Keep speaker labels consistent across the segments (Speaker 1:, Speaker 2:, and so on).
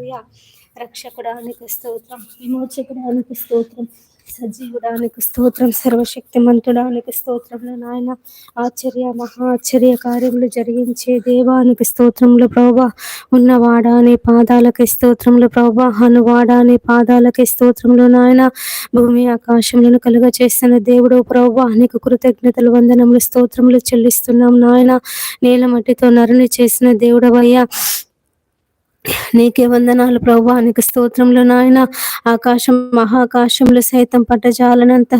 Speaker 1: హల్లెలూయా. రక్షకుడానికి స్తోత్రం విమోచకుడానికి స్తోత్రం సజీవుడానికి స్తోత్రం సర్వశక్తిమంతుడానికి స్తోత్రంలో నాయన ఆశ్చర్య మహా ఆశ్చర్య కార్యములు జరిగించే దేవానికి స్తోత్రంలో ప్రభా ఉన్నవాడా నీ పాదాలకి స్తోత్రంలో ప్రభా అనువాడా నీ పాదాలకి స్తోత్రంలో నాయన భూమి ఆకాశములను కలుగ చేస్తున్న దేవుడు ప్రభా నీకు కృతజ్ఞతలు వందనములు స్తోత్రములు చెల్లిస్తున్నాం నాయన. నేల మట్టితో నరుని చేసిన దేవుడవయ్యా. నీకే వందనాలు ప్రభు నీకు స్తోత్రంలో నాయన. ఆకాశం మహాకాశంలో సైతం పట్టజాలనంత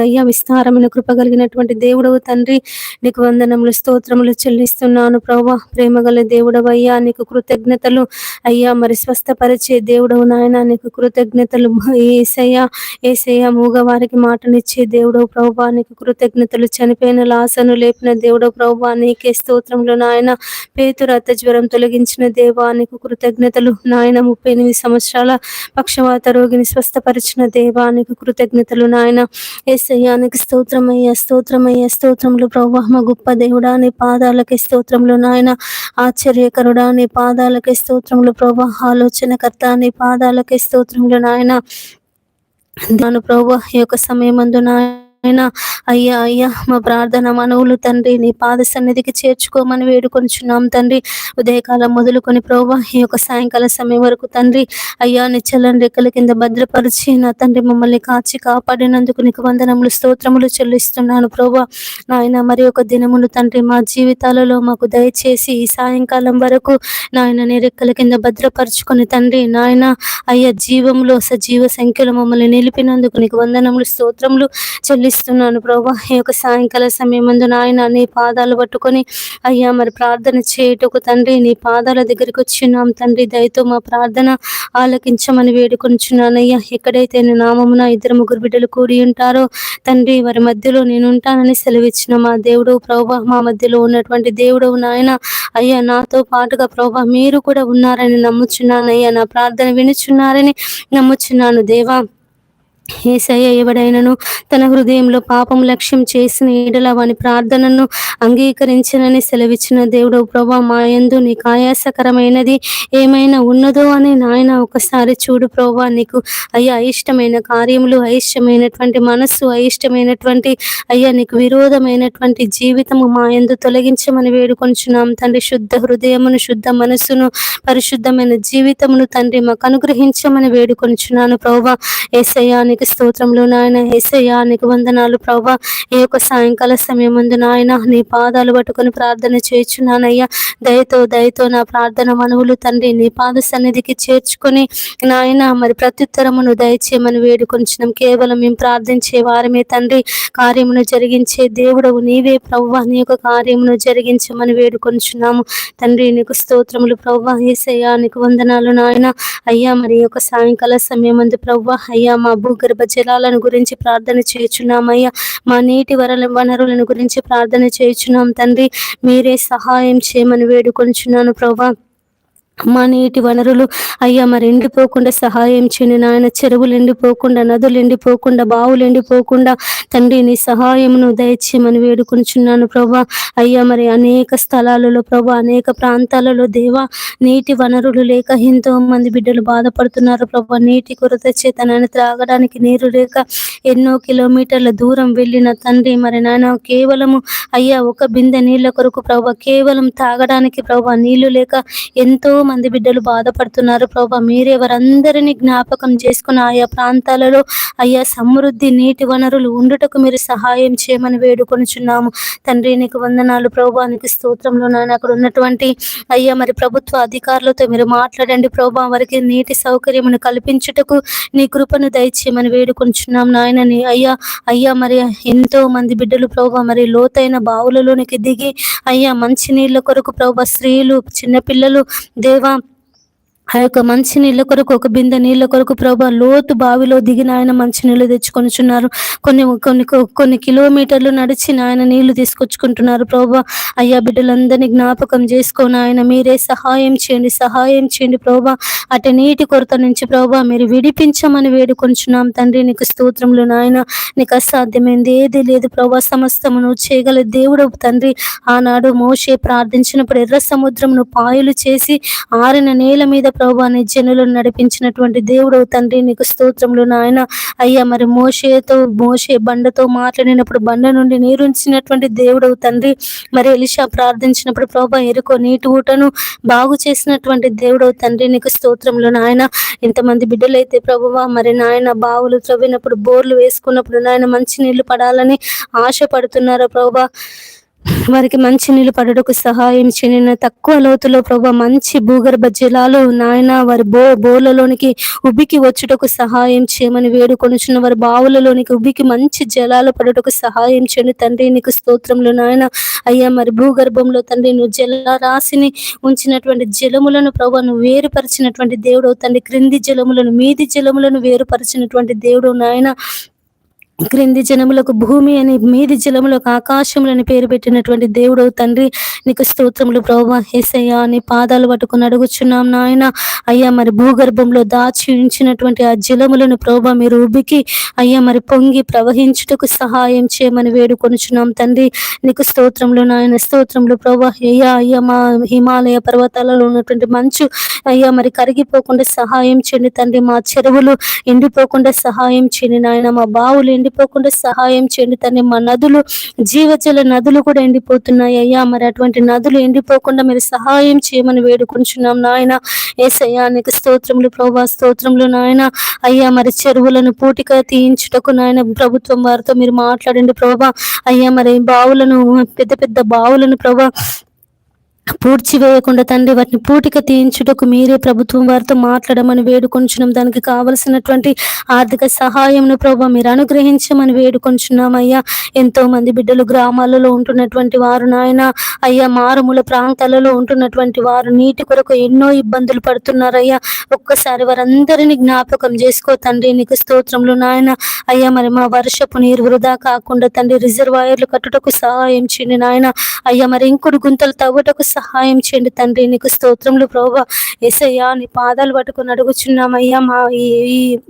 Speaker 1: అయ్యా విస్తారమైన కృప కలిగినటువంటి దేవుడవు తండ్రి. నీకు వందనములు స్తోత్రములు చెల్లిస్తున్నాను ప్రభు ప్రేమగల దేవుడవు అయ్యా నీకు కృతజ్ఞతలు అయ్యా. మరి స్వస్థపరిచే దేవుడవు నాయన నీకు కృతజ్ఞతలు ఏసయ్యా. ఏసయ్య మూగవారికి మాటనిచ్చే దేవుడవు ప్రభు నీకు కృతజ్ఞతలు చనిపోయిన లాసను లేపిన దేవుడవు ప్రభు నీకే స్తోత్రంలో నాయన. పేతురు అత్త జ్వరం తొలగించిన దేవా నీకు కృతజ్ఞతలు. నాయన ముప్పై ఎనిమిది సంవత్సరాల పక్షవాత రోగిని స్వస్థపరిచిన దేవానికి కృతజ్ఞతలు నాయన. ఏసయ్యానికి స్తోత్రమయ్యా స్తోత్రమయ్యా స్తోత్రములు ప్రభా మా గొప్ప దేవుడా నీ పాదాలకి స్తోత్రములు నాయన. ఆశ్చర్యకరుడా నీ పాదాలకి స్తోత్రములు ప్రవాహ ఆలోచనకర్త నీ పాదాలకి స్తోత్రములు నాయన. దాని ప్రభా ఈ యొక్క నాయన. నాయన అయ్యా అయ్యా మా ప్రార్థన మనవులు తండ్రి నీ పాద సన్నిధికి చేర్చుకోమని వేడుకొనిచున్నాం తండ్రి. ఉదయకాలం మొదలుకొని ప్రభా ఈ యొక్క సాయంకాల సమయం వరకు తండ్రి అయ్యా నిచ్చలని రెక్కల కింద భద్రపరిచి నా తండ్రి మమ్మల్ని కాచి కాపాడినందుకు నీకు వందనములు స్తోత్రములు చెల్లిస్తున్నాను ప్రభా నాయన మరి ఒక దినములు తండ్రి మా జీవితాలలో మాకు దయచేసి ఈ సాయంకాలం వరకు నాయన నీ రెక్కల కింద భద్రపరుచుకొని తండ్రి నాయన అయ్యా జీవంలో సజీవ సంఖ్యలో మమ్మల్ని నిలిపినందుకు నీకు వందనములు స్తోత్రములు చెల్లిస్తున్నాను ప్రభా. ఈ యొక్క సాయంకాల సమయమందు నాయన నీ పాదాలు పట్టుకొని అయ్యా మరి ప్రార్థన చేయుటకు తండ్రి నీ పాదాల దగ్గరికి వచ్చినాం తండ్రి. దయతో మా ప్రార్థన ఆలకించమని వేడుకొంచున్నానయ్యా ఎక్కడైతే నీ నామమున ఇద్దరు ముగ్గురు బిడ్డలు కూడి ఉంటారో తండ్రి వారి మధ్యలో నేను ఉంటానని సెలవిచ్చిన మా దేవుడు ప్రభా. మా మధ్యలో ఉన్నటువంటి దేవుడు నాయన అయ్యా నాతో పాటుగా ప్రభా మీరు కూడా ఉన్నారని నమ్ముచున్నాను అయ్యా నా ప్రార్థన వినుచున్నారని నమ్ముచున్నాను దేవా. ఏసయ్య ఎవడైనను తన హృదయంలో పాపం లక్ష్యం చేసిన ఎడల వాని ప్రార్థనను అంగీకరించనని సెలవిచ్చిన దేవుడు ప్రభా మా యందు నీకు ఆయాసకరమైనది ఏమైనా ఉన్నదో అని నాయన ఒకసారి చూడు ప్రభా. నీకు అయ్యా అయిష్టమైన కార్యములు అయిష్టమైనటువంటి మనస్సు అయిష్టమైనటువంటి అయ్యా నీకు విరోధమైనటువంటి జీవితము మా యందు తొలగించమని వేడుకొంచున్నాం. తండ్రి శుద్ధ హృదయమును శుద్ధ మనస్సును పరిశుద్ధమైన జీవితమును తండ్రి మాకు అనుగ్రహించమని వేడుకొంచున్నాను ప్రభా. ఏసయ్యాని నీకు స్తోత్రములు నాయన. ఏసయ్యా నీకు వందనాలు ప్రభా ఈ యొక్క సాయంకాల సమయం ముందు నాయన నీ పాదాలు పట్టుకొని ప్రార్థన చేయుచున్నానయ్యా. దయతో దయతో నా ప్రార్థన మనవులు తండ్రి నీ పాద సన్నిధికి చేర్చుకొని నాయన మరి ప్రత్యుత్తరమును దయచేయమని వేడుకొంచున్నాం. కేవలం మేము ప్రార్థించే వారమే తండ్రి. కార్యమును జరిగించే దేవుడవు నీవే ప్రవ్వా. నీ యొక్క కార్యమును జరిగించమని వేడుకొంచున్నాము. తండ్రి నీకు స్తోత్రములు ప్రవ్వా. ఏసయ్యా నీకు వందనాలు నాయన. అయ్యా మరి యొక్క సాయంకాల సమయం ముందు ప్రవ్వా. అయ్యా మా భూగ జలాలను గురించి ప్రార్థన చేయుచున్నామయ్యా. మా నీటి వరల వనరులను గురించి ప్రార్థన చేయుచున్నాం తండ్రి. మీరే సహాయం చేయమని వేడుకొనిచున్నాను ప్రభా. మా నీటి వనరులు. అయ్యా మరి ఎండిపోకుండా సహాయం చేయండి నాయన. చెరువులు ఎండిపోకుండా నదులు ఎండిపోకుండా బావులు ఎండిపోకుండా తండ్రి నీ సహాయమును దయచేయమని వేడుకుంటున్నాను ప్రభా. అయ్యా మరి అనేక స్థలాలలో ప్రభా అనేక ప్రాంతాలలో దేవా నీటి వనరులు లేక ఎంతో మంది బిడ్డలు బాధపడుతున్నారు ప్రభా. నీటి కొరత చేత నాయన త్రాగడానికి నీరు లేక ఎన్నో కిలోమీటర్ల దూరం వెళ్ళిన తండ్రి మరి నాయన కేవలము అయ్యా ఒక బిందె నీళ్ళ కొరకు ప్రభా కేవలం తాగడానికి ప్రభా నీళ్ళు లేక ఎంతో మంది బిడ్డలు బాధపడుతున్నారు ప్రభా. మీరే వారందరినీ జ్ఞాపకం చేసుకుని ఆయా ప్రాంతాలలో అయ్యా సమృద్ధి నీటి వనరులు ఉండుటకు మీరు సహాయం చేయమని వేడుకొనుచున్నాము. తండ్రి నీకు వందనాలు ప్రభా. నీకు స్తోత్రంలో నాయన అక్కడ ఉన్నటువంటి అయ్యా మరి ప్రభుత్వ అధికారులతో మీరు మాట్లాడండి ప్రభా. వారికి నీటి సౌకర్యమును కల్పించుటకు నీ కృపను దయచేయమని వేడుకొంచున్నాం నాయన. అయ్యా అయ్యా మరి ఎంతో మంది బిడ్డలు ప్రభా మరి లోతైన బావులలోనికి దిగి అయ్యా మంచి నీళ్ళ కొరకు ప్రభా స్త్రీలు చిన్నపిల్లలు దేవా ఆ యొక్క మంచి నీళ్ళ కొరకు ఒక బిందె నీళ్ళ కొరకు ప్రభా లోతు బావిలో దిగిన ఆయన మంచి నీళ్ళు తెచ్చుకొనిచున్నారు. కొన్ని కొన్ని కొన్ని కిలోమీటర్లు నడిచి ఆయన నీళ్ళు తీసుకొచ్చుకుంటున్నారు ప్రభా. అయ్యా బిడ్డలందరినీ జ్ఞాపకం చేసుకొని ఆయన మీరే సహాయం చేయండి సహాయం చేయండి ప్రభా. అటు నీటి కొరత నుంచి ప్రభా మీరు విడిపించమని వేడుకొంచున్నాం. తండ్రి నీకు స్తోత్రములు నాయన. నీకు అసాధ్యమైంది ఏది లేదు ప్రభా. సమస్తము నువ్వు చేయగల దేవుడు తండ్రి. ఆనాడు మోషే ప్రార్థించినప్పుడు ఎర్ర సముద్రమును పాయలు చేసి ఆరిన నేల మీద ప్రభా నీ జనులను నడిపించినటువంటి దేవుడు తండ్రి నీకు స్తోత్రములు నాయన. అయ్యా మరి మోషేతో మోషే బండతో మాట్లాడినప్పుడు బండ నుండి నీరుంచినటువంటి దేవుడు తండ్రి మరి ఎలిషా ప్రార్థించినప్పుడు ప్రభా ఎరుకో నీటి ఊటను బాగు చేసినటువంటి దేవుడు తండ్రి నీకు స్తోత్రములు నాయన. ఇంతమంది బిడ్డలైతే ప్రభువా మరి నాయన బావులు త్రవ్వినప్పుడు బోర్లు వేసుకున్నప్పుడు నాయన మంచి నీళ్ళు పడాలని ఆశ పడుతున్నారు ప్రభా? వారికి మంచి నీళ్ళు పడటకు సహాయం చేయని తక్కువ లోతులో ప్రభా మంచి భూగర్భ జలాలు నాయన వారి బో బోర్లలోనికి ఉబ్బికి వచ్చుటకు సహాయం చేయమని వేడుకొనుచున్న వారి బావులలోనికి ఉబ్బికి మంచి జలాలు పడుటకు సహాయం చేయండి. తండ్రి నీకు స్తోత్రంలో నాయన. అయ్యా మరి భూగర్భంలో తండ్రి నువ్వు జలరాశిని ఉంచినటువంటి జలములను ప్రభా నువ్వు వేరుపరిచినటువంటి దేవుడు తండ్రి క్రింది జలములను మీది జలములను వేరుపరిచినటువంటి దేవుడు నాయన. క్రింది జనములకు భూమి అని మీది జలములకు ఆకాశములని పేరు పెట్టినటువంటి దేవుడు తండ్రి నీకు స్తోత్రములు ప్రభా ఏసయ్యా అని పాదాలు పట్టుకుని అడుగుచున్నాం నాయన. అయ్యా మరి భూగర్భంలో దాచి ఉంచినటువంటి ఆ జలములను ప్రభా మీరు ఉబికి అయ్యా మరి పొంగి ప్రవహించుటకు సహాయం చేయమని వేడుకొనుచున్నాం తండ్రి. నీకు స్తోత్రములు నాయన స్తోత్రములు ప్రభా అయ్యా అయ్యా మా హిమాలయ పర్వతాలలో ఉన్నటువంటి మంచు అయ్యా మరి కరిగిపోకుండా సహాయం చేయండి తండ్రి. మా చెరువులు ఎండిపోకుండా సహాయం చేయండి నాయన. మా బావులు ఎండిపోకుండా సహాయం చేయండి తండ్రి మా నదులు జీవజల నదులు కూడా ఎండిపోతున్నాయి అయ్యా. మరి అటువంటి నదులు ఎండిపోకుండా మీరు సహాయం చేయమని వేడుకుంటున్నాం నాయన. ఏసయ్యా నీకు స్తోత్రములు ప్రభా స్తోత్రములు నాయన. అయ్యా మరి చెరువులను పూటిక తీయించుటకు నాయన ప్రభుత్వం వారితో మీరు మాట్లాడండి ప్రభా. అయ్యా మరి బావులను పెద్ద పెద్ద బావులను ప్రభా పూడ్చివేయకుండా తండ్రి వాటిని పూటిక తీయించుటకు మీరే ప్రభుత్వం వారితో మాట్లాడమని వేడుకొంచున్నాం. దానికి కావలసినటువంటి ఆర్థిక సహాయంను ప్రభావ మీరు అనుగ్రహించమని వేడుకొంచున్నాం అయ్యా ఎంతో మంది బిడ్డలు గ్రామాలలో ఉంటున్నటువంటి వారు నాయన అయ్యా మారుమూల ప్రాంతాలలో ఉంటున్నటువంటి వారు నీటి కొరకు ఎన్నో ఇబ్బందులు పడుతున్నారయ్యా. ఒక్కసారి వారందరినీ జ్ఞాపకం చేసుకో తండ్రి నీకు స్తోత్రములు నాయన. అయ్యా మరి మా వర్షపు నీరు వృధా కాకుండా తండ్రి రిజర్వాయర్లు కట్టుటకు సహాయం చేయండి నాయన. అయ్యా మరి ఇంకుడు గుంతలు తవ్వుటకు సహాయం చేయండి తండ్రి. నీకు స్తోత్రములు ప్రభా. ఎసయ్యా నీ పాదాలు పట్టుకుని అడుగుచున్నామయ్యా. మా ఈ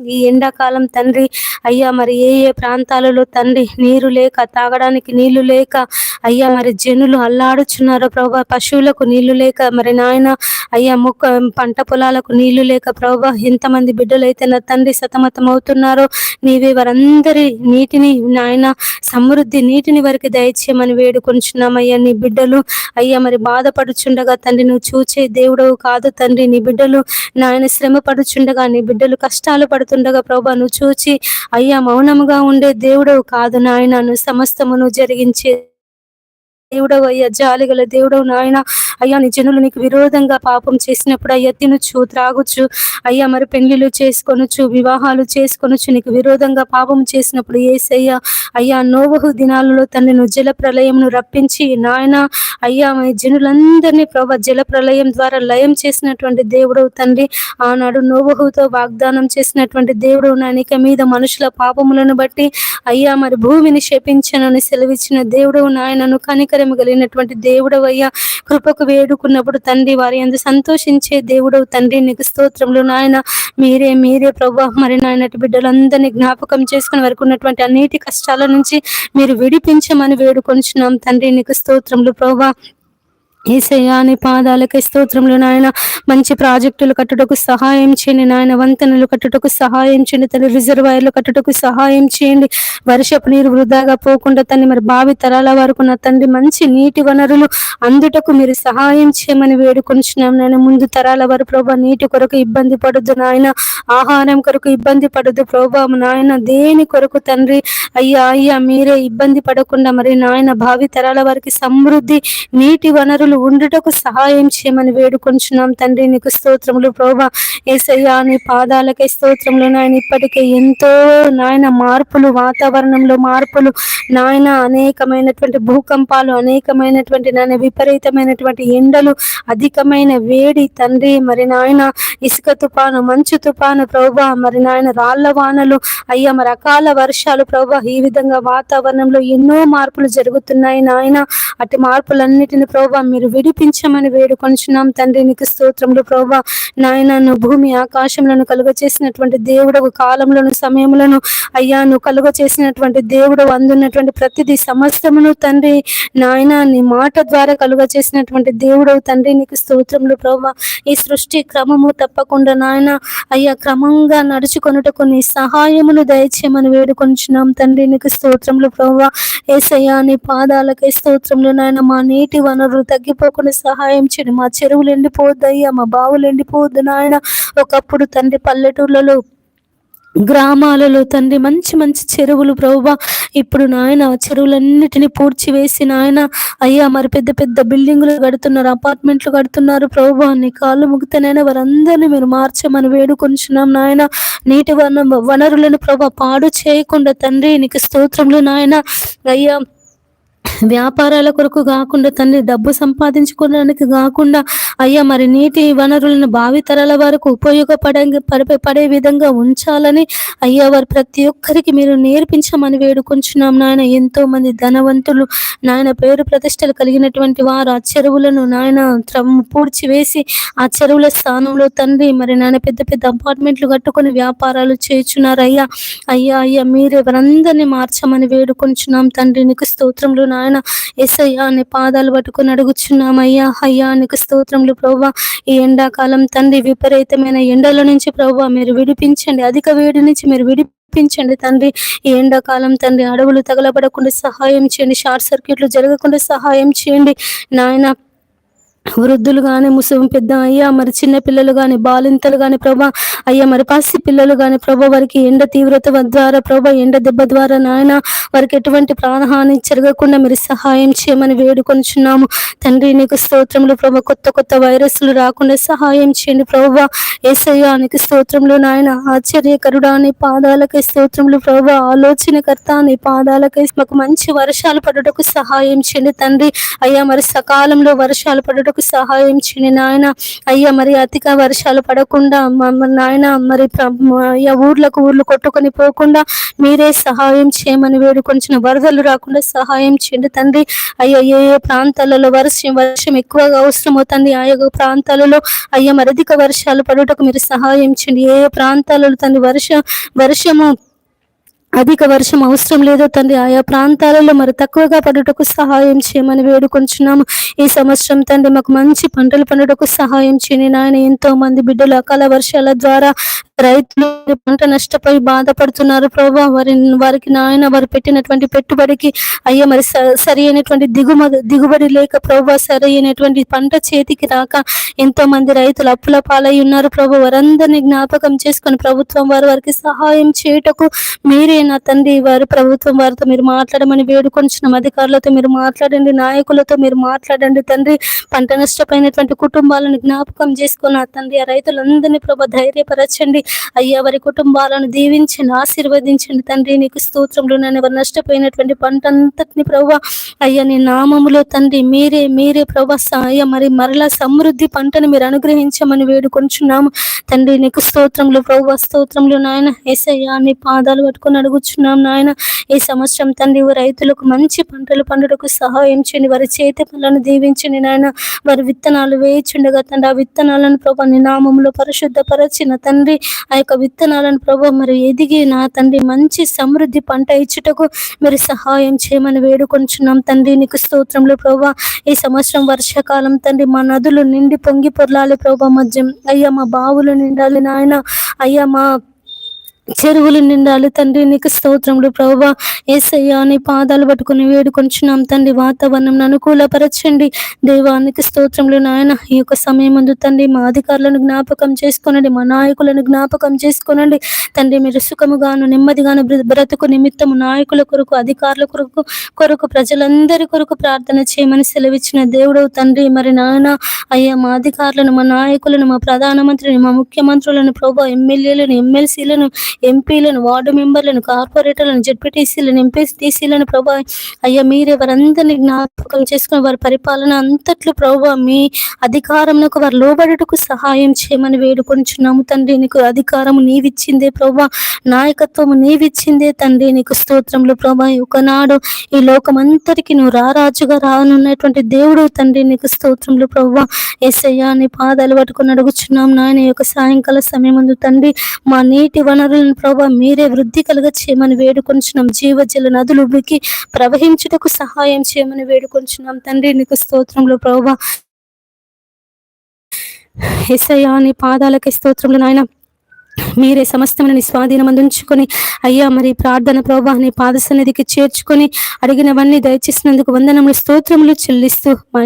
Speaker 1: ఈ- ఎండాకాలం తండ్రి అయ్యా మరి ఏ ఏ ప్రాంతాలలో తండ్రి నీరు లేక తాగడానికి నీళ్ళు లేక అయ్యా మరి జనులు అల్లాడుచున్నారో ప్రభా. పశువులకు నీళ్ళు లేక మరి నాయన అయ్యా మొక్క పంట పొలాలకు నీళ్ళు లేక ప్రభా. ఎంతమంది బిడ్డలైతే నా తండ్రి సతమతం అవుతున్నారో నీవే వారందరి నీటిని నాయన సమృద్ధి నీటిని వారికి దయచేయమని వేడుకొంచున్నామయ్యా. నీ బిడ్డలు అయ్యా మరి బాధ బాధపడుచుండగా తండ్రి నువ్వు చూచే దేవుడవు కాదు తండ్రి. నీ బిడ్డలు నాయన శ్రమ పడుచుండగా నీ బిడ్డలు కష్టాలు పడుతుండగా ప్రభా నువ్వు చూచి అయ్యా మౌనముగా ఉండే దేవుడవు కాదు నాయన. నువ్వు సమస్తమును జరిగించే దేవుడవు అయ్యా జాలిగల దేవుడవు నాయన. అయ్యా నీ జనులు నీకు విరోధంగా పాపం చేసినప్పుడు అయ్యా తినొచ్చు త్రాగొచ్చు అయ్యా మరి పెళ్ళిళ్ళు చేసుకొనొచ్చు వివాహాలు చేసుకొనొచ్చు నీకు విరోధంగా పాపం చేసినప్పుడు ఏసయ్యా అయ్యా నోవహు దినాలలో తనను జల ప్రళయంను రప్పించి నాయన. అయ్యా మీ జనులందరినీ ప్రభా జల ప్రళయం ద్వారా లయం చేసినటువంటి దేవుడవు తండ్రి. ఆనాడు నోవహుతో వాగ్దానం చేసినటువంటి దేవుడు నానిక మీద మనుషుల పాపములను బట్టి అయ్యా మరి భూమిని శపించనని సెలవిచ్చిన దేవుడవు నాయనను కనికరము కలిగినటువంటి దేవుడవయ్యా. కృపకు వేడుకున్నప్పుడు తండ్రి వారి అందు సంతోషించే దేవుడవు తండ్రి. నీకు స్తోత్రములు నాయన. మీరే మీరే ప్రభా మరి నాయన బిడ్డలందరినీ జ్ఞాపకం చేసుకుని వరకు ఉన్నటువంటి అన్నిటి కష్టాల నుంచి మీరు విడిపించమని వేడుకొంచున్నాం తండ్రి. నీకు స్తోత్రములు ప్రభా ఏసయ్యా నీ పాదాలకి స్తోత్రములు నాయన. మంచి ప్రాజెక్టులు కట్టుటకు సహాయం చేయండి నాయన. వంతెనలు కట్టుటకు సహాయం చేయండి. తన రిజర్వాయర్లు కట్టుటకు సహాయం చేయండి. వర్షపు నీరు వృధాగా పోకుండా తండ్రి మరి భావి తరాల వరకు నా తండ్రి మంచి నీటి వనరులు అందుటకు మీరు సహాయం చేయమని వేడుకొంచున్నాం నాయన. ముందు తరాల వారు ప్రభా నీటి కొరకు ఇబ్బంది పడద్దు నాయన. ఆహారం కొరకు ఇబ్బంది పడద్దు ప్రభా నాయన. దేని కొరకు తండ్రి అయ్యా అయ్యా మీరే ఇబ్బంది పడకుండా మరి నాయన భావి తరాల వారికి సమృద్ధి నీటి వనరులు ఉండుటకు సహాయం చేయమని వేడుకొంచున్నాం. తండ్రి నీకు స్తోత్రములు. ప్రభా ఏసయ్యా నీ పాదాలకే స్తోత్రములు. నాయన ఇప్పటికే ఎంతో నాయన మార్పులు వాతావరణంలో మార్పులు. నాయన అనేకమైనటువంటి భూకంపాలు అనేకమైనటువంటి నాయన విపరీతమైనటువంటి ఎండలు అధికమైన వేడి. తండ్రి మరి నాయన ఇసుక తుపాను మంచు తుపాను ప్రభా మరి నాయన రాళ్ళ వానలు. అయ్యా మరి అకాల వర్షాలు ప్రభా ఈ విధంగా వాతావరణంలో ఎన్నో మార్పులు జరుగుతున్నాయి. నాయన అటు మార్పులన్నిటిని ప్రభా మీరు విడిపించమని వేడుకొంచున్నాం తండ్రి నీకు స్తోత్రములు ప్రభా నాయన భూమి ఆకాశములను కలుగ చేసినటువంటి దేవుడు కాలంలోను సమయములను అయ్యా నువ్వు కలుగ చేసినటువంటి దేవుడు అందున్నటువంటి ప్రతిదీ సమస్తమును తండ్రి నాయన నీ మాట ద్వారా కలుగ చేసినటువంటి దేవుడు తండ్రి నీకు స్తోత్రములు ప్రభా ఈ సృష్టి క్రమము తప్పకుండా నాయన అయ్యా క్రమంగా నడుచుకొనుటకు నీ సహాయమును దయచేయమని వేడుకొంచున్నాం తండ్రి నీకు స్తోత్రములు ప్రభా ఏసయ్యా నీ పాదాలకే స్తోత్రములు నాయన మా నీటి వనరులు తగ్గిపోకుండా సహాయం చేయండి. మా చెరువులు ఎండిపోవద్దు అయ్యా మా బావులు ఎండిపోవద్దు నాయన. ఒకప్పుడు తండ్రి పల్లెటూర్లలో గ్రామాలలో తండ్రి మంచి మంచి చెరువులు ప్రభువా. ఇప్పుడు నాయన చెరువులన్నిటిని పూడ్చి వేసి నాయన అయ్యా మరి పెద్ద పెద్ద బిల్డింగులు కడుతున్నారు అపార్ట్మెంట్లు కడుతున్నారు ప్రభువా. నీ కాళ్ళు ముగితేనైనా వారందరినీ మీరు మార్చమని వేడుకొంచున్నాం నాయన. నీటి వన వనరులను ప్రభా పాడు చేయకుండా తండ్రి నీకు స్తోత్రములు నాయన. అయ్యా వ్యాపారాల కొరకు కాకుండా తండ్రి డబ్బు సంపాదించుకోవడానికి కాకుండా అయ్యా మరి నీటి వనరులను భావితరాల వరకు ఉపయోగపడే పడే- పడే విధంగా ఉంచాలని అయ్యా వారు ప్రతి ఒక్కరికి మీరు నేర్పించమని వేడుకొంచున్నాం నాయన. ఎంతో మంది ధనవంతులు నాయన పేరు ప్రతిష్టలు కలిగినటువంటి వారు ఆ చెరువులను నాయన పూడ్చివేసి ఆ చెరువుల స్థానంలో తండ్రి మరి నాయన పెద్ద పెద్ద అపార్ట్మెంట్లు కట్టుకొని వ్యాపారాలు చేయుచున్నారు అయ్యా అయ్యా అయ్యా మీరే వారందరినీ మార్చమని వేడుకొంచున్నాం తండ్రి. నీకు స్తోత్రంలో నాయన. ఎస్ఐయా నీ పాదాలు పట్టుకొని అడుగుచున్నామయ్యా. అయ్యా నీకు స్తోత్రములు ప్రభా ఈ ఎండాకాలం తండ్రి విపరీతమైన ఎండల నుంచి ప్రభా మీరు విడిపించండి. అధిక వేడి నుంచి మీరు విడిపించండి తండ్రి. ఈ ఎండాకాలం తండ్రి అడవులు తగలబడకుండా సహాయం చేయండి. షార్ట్ సర్క్యూట్లు జరగకుండా సహాయం చేయండి. నాయన వృద్ధులు కానీ ముసలి పెద్ద అయ్యా మరి చిన్న పిల్లలు కానీ బాలింతలు కానీ ప్రభా అయ్యా మరి పసి పిల్లలు కానీ ప్రభా వారికి ఎండ తీవ్రత ద్వారా ప్రభా ఎండ దెబ్బ ద్వారా నాయన వారికి ఎటువంటి ప్రాణహాని జరగకుండా మీరు సహాయం చేయమని వేడుకొనిచున్నాము. తండ్రి నీకు స్తోత్రములు ప్రభా కొత్త కొత్త వైరస్లు రాకుండా సహాయం చేయండి ప్రభా. ఏసయ్యా స్తోత్రములు నాయన ఆశ్చర్యకరుడా నీ పాదాలకై స్తోత్రములు ప్రభా ఆలోచనకర్త నీ పాదాలకై మాకు మంచి వర్షాలు పడుటకు సహాయం చేయండి తండ్రి. అయ్యా మరి సకాలంలో వర్షాలు పడటం సహాయం చేయండి నాయన. అయ్యా మరి అతిగా వర్షాలు పడకుండా నాయన మరి అయ్యా ఊర్లకు ఊర్లు కొట్టుకొని పోకుండా మీరే సహాయం చేయమని వేడుకొంచిన వరదలు రాకుండా సహాయం చేయండి తండ్రి. అయ్యా ఏ ఏ ప్రాంతాలలో వర్షం వర్షం ఎక్కువగా అవసరమవుతుంది ఆ యొక్క ప్రాంతాలలో అయ్యా మరి అధిక వర్షాలు పడుటకు మీరు సహాయం చేయండి. ఏ ఏ ప్రాంతాలలో తండ్రి వర్ష వర్షము అధిక వర్షం అవసరం లేదో తండ్రి ఆయా ప్రాంతాలలో మరి తక్కువగా పడుటకు సహాయం చేయమని వేడుకొంచున్నాము. ఈ సంవత్సరం తండ్రి మాకు మంచి పంటలు పండుటకు సహాయం చేయని నాయన. ఎంతో మంది బిడ్డలు అకాల వర్షాల ద్వారా రైతులు పంట నష్టపోయి బాధపడుతున్నారు. ప్రభా వారి వారికి నాయన వారు పెట్టినటువంటి పెట్టుబడికి అయ్యా మరి స- సరి అయినటువంటి దిగుమ దిగుబడి లేక ప్రభా సరి అయినటువంటి పంట చేతికి రాక ఎంతో మంది రైతులు అప్పుల పాలై ఉన్నారు. ప్రభు వారందరినీ జ్ఞాపకం చేసుకొని ప్రభుత్వం వారు వారికి సహాయం చేయుటకు మీరే నా తండ్రి వారు ప్రభుత్వం వారితో మీరు మాట్లాడమని వేడుకొనిచ్చిన అధికారులతో మీరు మాట్లాడండి నాయకులతో మీరు మాట్లాడండి తండ్రి. పంట నష్టపోయినటువంటి కుటుంబాలను జ్ఞాపకం చేసుకున్న తండ్రి ఆ రైతులందరినీ ప్రభు ధైర్యపరచండి. అయ్యా వారి కుటుంబాలను దీవించండి ఆశీర్వదించండి. తండ్రి నీకు స్తోత్రంలో నేను ఎవరు నష్టపోయినటువంటి పంట అంతటిని ప్రభా అయ్యా నీ నామములో తండ్రి మీరే మీరే ప్రభా అయ్యా మరి మరలా సమృద్ధి పంటను మీరు అనుగ్రహించమని వేడుకొంచున్నాము. తండ్రి నీకు స్తోత్రంలో ప్రభు స్తోత్రంలో నాయన ఏసయ్యా నీ పాదాలు పట్టుకొని అడుగుచున్నాం నాయన. ఈ సంవత్సరం తండ్రి రైతులకు మంచి పంటలు పండుటకు సహాయం చేయండి. వారి చేతి పనులను దీవించండి నాయన. వారి విత్తనాలు వేయించుండగా తండ్రి ఆ విత్తనాలను ప్రభా నీ నామములో పరిశుద్ధపరచిన తండ్రి ఆ యొక్క విత్తనాలను ప్రభా మరి ఎదిగి నా తండ్రి మంచి సమృద్ధి పంట ఇచ్చుటకు మీరు సహాయం చేయమని వేడుకొంచున్నాం. తండ్రి నీకు స్తోత్రంలో ప్రభా ఈ సంవత్సరం వర్షాకాలం తండ్రి మా నదులు నిండి పొంగి పొర్లాలి ప్రభా మధ్యం. అయ్యా మా బావులు నిండాలి నాయన. అయ్యా మా చెరువులు నిండాలి. తండ్రి నీకు స్తోత్రములు ప్రభా ఏసయ్యా నీ పాదాలు పట్టుకుని వేడుకొంచున్నాం తండ్రి వాతావరణం అనుకూలపరచండి. దేవానికి స్తోత్రములు నాయన. ఈ యొక్క సమయం ముందు తండ్రి మా అధికారులను జ్ఞాపకం చేసుకోనండి. మా నాయకులను జ్ఞాపకం చేసుకోనండి. తండ్రి మీరు సుఖముగాను నెమ్మదిగాను బ్రతుకు నిమిత్తము నాయకుల కొరకు అధికారుల కొరకు కొరకు ప్రజలందరి కొరకు ప్రార్థన చేయమని సెలవిచ్చిన దేవుడవు తండ్రి. మరి నాయన అయ్యా మా అధికారులను మా నాయకులను మా ప్రధానమంత్రిని మా ముఖ్యమంత్రులను ప్రభా ఎమ్మెల్యేలను ఎమ్మెల్సీలను ఎంపీలను వార్డు మెంబర్లను కార్పొరేటర్లను జడ్పీటీసీలను ఎంపీటీసీలను ప్రభా అయ్యా మీరే వారందరినీ జ్ఞాపకం చేసుకుని వారి పరిపాలన అంతట్లు ప్రభా మీ అధికారంలో వారు లోబడుటకు సహాయం చేయమని వేడుకొంచున్నాము తండ్రి నీకు అధికారము నీవిచ్చిందే ప్రభా నాయకత్వము నీవిచ్చిందే తండ్రి నీకు స్తోత్రంలో ప్రభా. ఒకనాడు ఈ లోకమంతరికి నువ్వు రారాజుగా రానున్నటువంటి దేవుడు తండ్రి నీకు స్తోత్రంలో ప్రభా. ఏసయ్యా నీ పాదాలు పట్టుకుని అడుగుచున్నాం. నాయన యొక్క సాయంకాల సమయం ముందు తండ్రి మా నీటి వనరులను ప్రభా మీరే వృద్ధి కలుగ చేయమని వేడుకొంచున్నాం. జీవజల నదులు ఉబ్బికి ప్రవహించుటకు సహాయం చేయమని వేడుకొంచున్నాం. తండ్రి నీకు స్తోత్రంలో ప్రభా. ఎస్ఐయా నీ పాదాలకి స్తోత్రంలో నాయన. మీరే సమస్తమైన నీ అయ్యా మరి ప్రార్థన ప్రభాని పాద చేర్చుకొని అడిగినవన్నీ దయచేసినందుకు వందనములు స్తోత్రములు చెల్లిస్తూ మా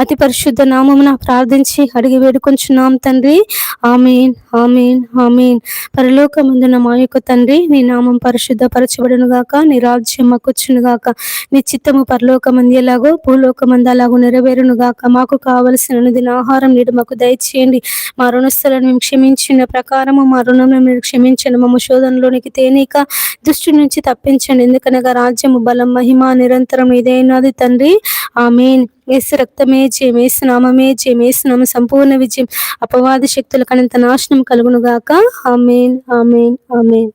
Speaker 1: అతి పరిశుద్ధ నామమున ప్రార్థించి అడిగి వేడుకొంచున్నాం తండ్రి. Amen amen amen. పరలోకమందున మా యొక్క తండ్రి నీ నామం పరిశుద్ధ పరచబడును గాక నీ రాజ్యం మాకొచ్చును గాక నీ చిత్తము పరలోకమంది ఎలాగో భూలోకమంది అలాగో నెరవేరును గాక మాకు కావలసిన దిన ఆహారం నీడు మాకు దయచేయండి. మా రుణస్థలను మేము క్షమించిన ప్రకారము మా రుణం మీరు క్షమించండి మమ్మ శోధనలోనికి తేనీక దృష్టి నుంచి తప్పించండి. ఎందుకనగా రాజ్యము బలం మహిమ నిరంతరం ఇదేనాది తండ్రి. ఆమెన్. ఏసు రక్తమే జయం ఏసు నామమే జయం ఏసు నామ సంపూర్ణ విజయం అపవాది శక్తుల కనంత నాశనం కలుగును గాక ఆమెన్. ఆమెన్. ఆమెన్.